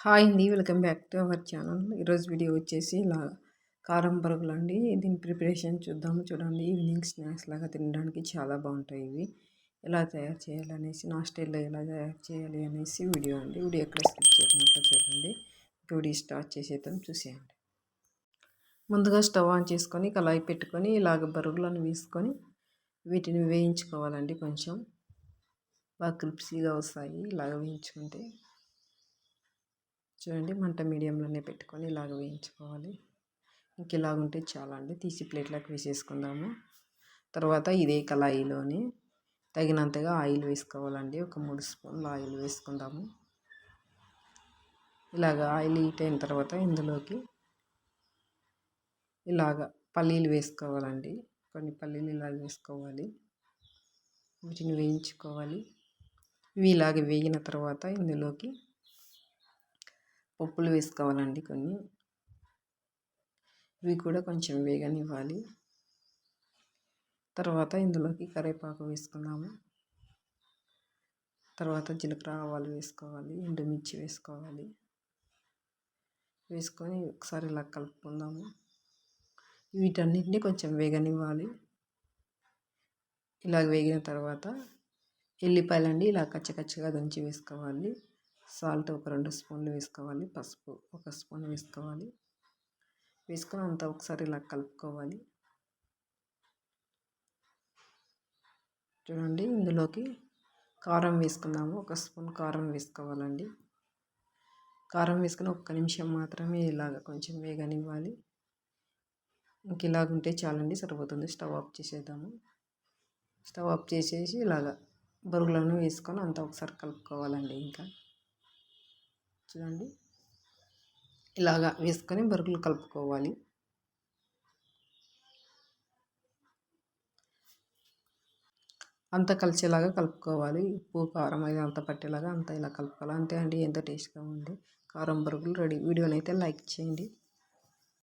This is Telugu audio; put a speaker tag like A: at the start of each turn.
A: హాయ్ అండి. Welcome back to our channel. ఈరోజు వీడియో వచ్చేసి ఇలా కారం బరుగులు అండి దీని ప్రిపరేషన్ చూద్దాము. చూడండి ఈవినింగ్ స్నాక్స్ లాగా తినడానికి చాలా బాగుంటాయి ఇవి. ఎలా తయారు చేయాలనేసి నా స్టైల్లో ఎలా తయారు చేయాలి అనేసి వీడియో అండి. వీడియో ఎక్కడ స్కిప్ చేయకుండా చూడండి. వీడియో స్టార్ట్ చేసేద్దాం. చూసేయండి. ముందుగా స్టవ్ ఆన్ చేసుకొని కళాయి పెట్టుకొని ఇలాగ బరుగులను వేసుకొని వీటిని వేయించుకోవాలండి కొంచెం. బాగా క్రిప్సీగా వస్తాయి. ఇలాగ వేయించుకుంటే చూడండి మంట మీడియంలోనే పెట్టుకొని ఇలాగ వేయించుకోవాలి. ఇంక ఇలాగుంటే చాలా అండి తీసి ప్లేట్లోకి వేసేసుకుందాము. తర్వాత ఇదే కళాయిలోని తగినంతగా ఆయిల్ వేసుకోవాలండి. ఒక మూడు స్పూన్లు ఆయిల్ వేసుకుందాము. ఇలాగ ఆయిల్ హీట్ అయిన తర్వాత ఇందులోకి ఇలాగ పల్లీలు వేసుకోవాలండి. కొన్ని పల్లీలు ఇలాగ వేసుకోవాలి. వీటిని వేయించుకోవాలి. ఇవి ఇలాగ వేగిన తర్వాత ఇందులోకి పప్పులు వేసుకోవాలండి కొన్ని. ఇవి కూడా కొంచెం వేగనివ్వాలి. తర్వాత ఇందులోకి కరివేపాకు వేసుకుందాము. తర్వాత జీలకర్ర ఆవాలు వేసుకోవాలి ఎండుమిర్చి వేసుకోవాలి. వేసుకొని ఒకసారి ఇలా కలుపుకుందాము. వీటన్నిటిని కొంచెం వేగనివ్వాలి. ఇలా వేగిన తర్వాత ఎల్లిపాయలండి ఇలా కచ్చకచ్చగా దంచి వేసుకోవాలి. సాల్ట్ ఒక రెండు స్పూన్లు వేసుకోవాలి పసుపు ఒక స్పూన్ వేసుకోవాలి. వేసుకొని అంతా ఒకసారి ఇలా కలుపుకోవాలి. చూడండి ఇందులోకి కారం వేసుకుందాము. ఒక స్పూన్ కారం వేసుకోవాలండి. కారం వేసుకుని ఒక్క నిమిషం మాత్రమే ఇలాగ కొంచెం వేగనివ్వాలి. ఇంక ఇలాగుంటే చాలండి సరిపోతుంది. స్టవ్ ఆఫ్ చేసేద్దాము. స్టవ్ ఆఫ్ చేసేసి ఇలాగ బరుగులను వేసుకొని అంతా ఒకసారి కలుపుకోవాలండి ఇంకా. చూడండి. ఇలాగా వేసుకొని బరుగులు కలుపుకోవాలి. అంత కలిసేలాగా కలుపుకోవాలి. ఉప్పు కారం అది అంత పట్టేలాగా అంతా ఇలా కలుపుకోవాలి. అంతే అండి. ఎంతో టేస్ట్గా ఉంది. కారం బరుగులు రెడీ. వీడియోని అయితే లైక్ చేయండి.